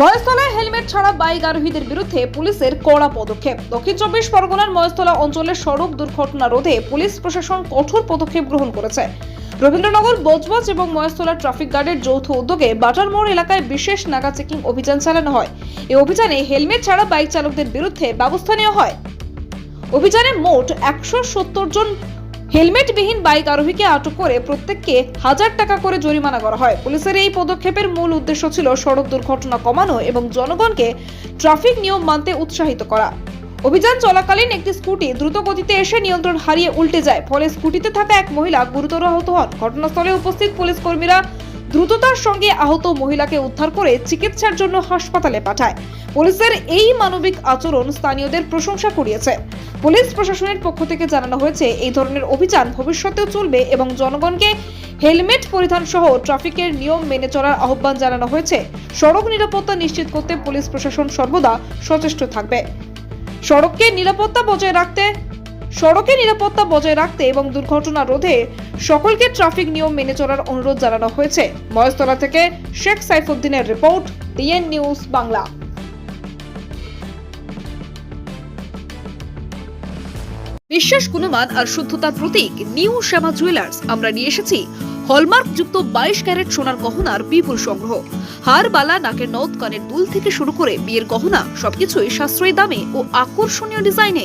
মহেশতলায় helmet ছাড়া bike আরোহীদের বিরুদ্ধে পুলিশের কড়া পদক্ষেপ। দক্ষিণ চব্বিশ পরগনার মহেশতলা অঞ্চলের সড়ক দুর্ঘটনা রোধে পুলিশ প্রশাসন কঠোর পদক্ষেপ গ্রহণ করেছে। রবীন্দ্রনগর, বজবজ এবং মহেশতলা ট্রাফিক গার্ডের যৌথ উদ্যোগে বাটার মোড় এলাকায় বিশেষ নাগা চেকিং অভিযান চালানো হয়। এই অভিযানে হেলমেট ছাড়া বাইক চালকদের বিরুদ্ধে ব্যবস্থা নেওয়া হয়। অভিযানে মোট একশো সত্তর জন হেলমেটবিহীন বাইক আরোহীকে আটক করে প্রত্যেককে হাজার টাকা করে জরিমানা করা হয়। পুলিশের এই পদক্ষেপের মূল উদ্দেশ্য ছিল সড়ক দুর্ঘটনা কমানো এবং জনগণকে ট্রাফিক নিয়ম মানতে উৎসাহিত করা। অভিযান চলাকালীন একটি স্কুটি দ্রুত গতিতে এসে নিয়ন্ত্রণ হারিয়ে উল্টে যায়। ফলে স্কুটিতে থাকা এক মহিলা গুরুতর আহত হন। ঘটনাস্থলে উপস্থিত পুলিশ কর্মীরা দ্রুততার সঙ্গে আহত মহিলাকে উদ্ধার করে চিকিৎসার জন্য হাসপাতালে পাঠায়। পুলিশের এই মানবিক আচরণ স্থানীয়দের প্রশংসা কুড়িয়েছে। পুলিশ প্রশাসনের পক্ষ থেকে জানানো হয়েছে, এই ধরনের অভিযান ভবিষ্যতেও চলবে এবং জনগণকে হেলমেট পরিধান সহ ট্রাফিকের নিয়ম মেনে চলার আহ্বান জানানো হয়েছে। সড়ক নিরাপত্তা নিশ্চিত করতে পুলিশ প্রশাসন সর্বদা সচেষ্ট থাকবে। সড়ককে নিরাপত্তা বজায় রাখতে সড়কে নিরাপত্তা বজায় রাখতে এবং দুর্ঘটনা রোধে সকলকে ট্রাফিক নিয়ম মেনে চলার অনুরোধ জানানো হয়েছে। মহেশতলা থেকে শেখ সাইফুদ্দিনের রিপোর্ট, ডিএন নিউজ বাংলা। বিশ্বাস গুণমান আর শুদ্ধতার প্রতীক নিউ শ্যামা জুয়েলার্স। আমরা নিয়ে এসেছি হলমার্ক যুক্ত বাইশ ক্যারেট সোনার গহনার বিপুল সংগ্রহ। হার, বালা, নাকের নথ কানের দুল থেকে শুরু করে বিয়ের গহনা, সবকিছুই সাশ্রয়ী দামে ও আকর্ষণীয় ডিজাইনে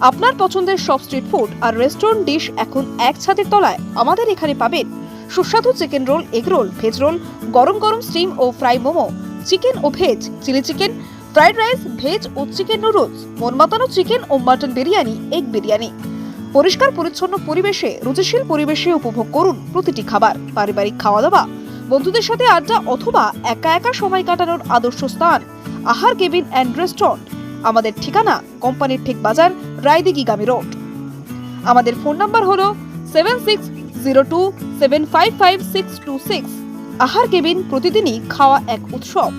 আপনার পছন্দের সব স্ট্রিট ফুড আর রেস্টুরেন্ট ডিশ এখন এক ছাদের তলায় আমাদের এখানে পাবেন সুস্বাদু chicken roll egg roll veg roll গরম গরম স্টিম ও ফ্রাই মোমো চিকেন ও veg chilli chicken fried rice veg ও চিকেন নুডলস মন মাতানো চিকেন ও মাটন বিরিয়ানি এগ বিরিয়ানি। পরিষ্কার পরিচ্ছন্ন পরিবেশে, রুচিশীল পরিবেশে উপভোগ করুন প্রতিটি খাবার, পারিবারিক খাওয়া দাওয়া বন্ধুদের সাথে আড্ডা অথবা একা একা সময় কাটানোর আদর্শ স্থান, আহার কেবিন অ্যান্ড রেস্টুরেন্ট আমাদের ঠিকানা কোম্পানির ঠিক বাজার রায়দিঘিগামী রোড। আমাদের ফোন নাম্বার হলো seven six zero two seven five five six two six. Ahar cabin প্রতিদিনই খাওয়া এক উৎসব।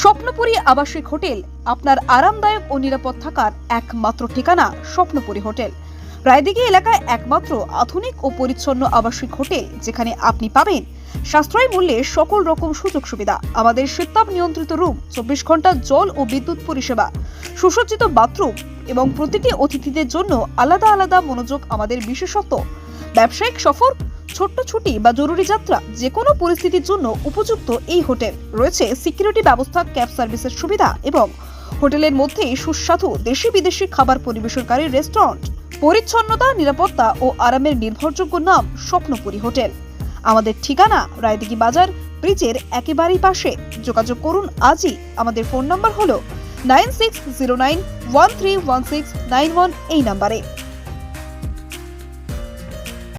স্বপ্নপুরী আবাসিক হোটেল আপনার আরামদায়ক ও নিরাপদ থাকার একমাত্র ঠিকানা স্বপ্নপুরী হোটেল। রায়দিঘি এলাকায় একমাত্র আধুনিক ও পরিচ্ছন্ন আবাসিক হোটেল যেখানে আপনি পাবেন সাশ্রয়ী মূল্যে সকল রকম সুযোগ সুবিধা। আমাদের শীতাপ নিয়ন্ত্রিত রুম, চব্বিশ ঘণ্টা জল ও বিদ্যুৎ পরিষেবা, সুসজ্জিত বাথরুম এবং প্রতিটি অতিথিদের জন্য আলাদা আলাদা মনোযোগ আমাদের বিশেষত্ব। ব্যবসায়িক সফর, ছোট্ট ছুটি বা জরুরি যাত্রা যে কোনো পরিস্থিতির জন্য উপযুক্ত এই হোটেল। রয়েছে সিকিউরিটি ব্যবস্থা, ক্যাব সার্ভিসের সুবিধা এবং হোটেলের মধ্যেই সুস্বাদু দেশি বিদেশি খাবার পরিবেশনকারী রেস্টুরেন্ট। পরিচ্ছন্নতা, নিরাপত্তা ও আরামের নির্ভরযোগ্য নাম স্বপ্নপুরী হোটেল। আমাদের ঠিকানা রায়দিঘি বাজার, ব্রিজের একেবারেই পাশে। যোগাযোগ করুন আজই। আমাদের ফোন নম্বর হলো nine six zero nine one three one six nine one এই নাম্বারে।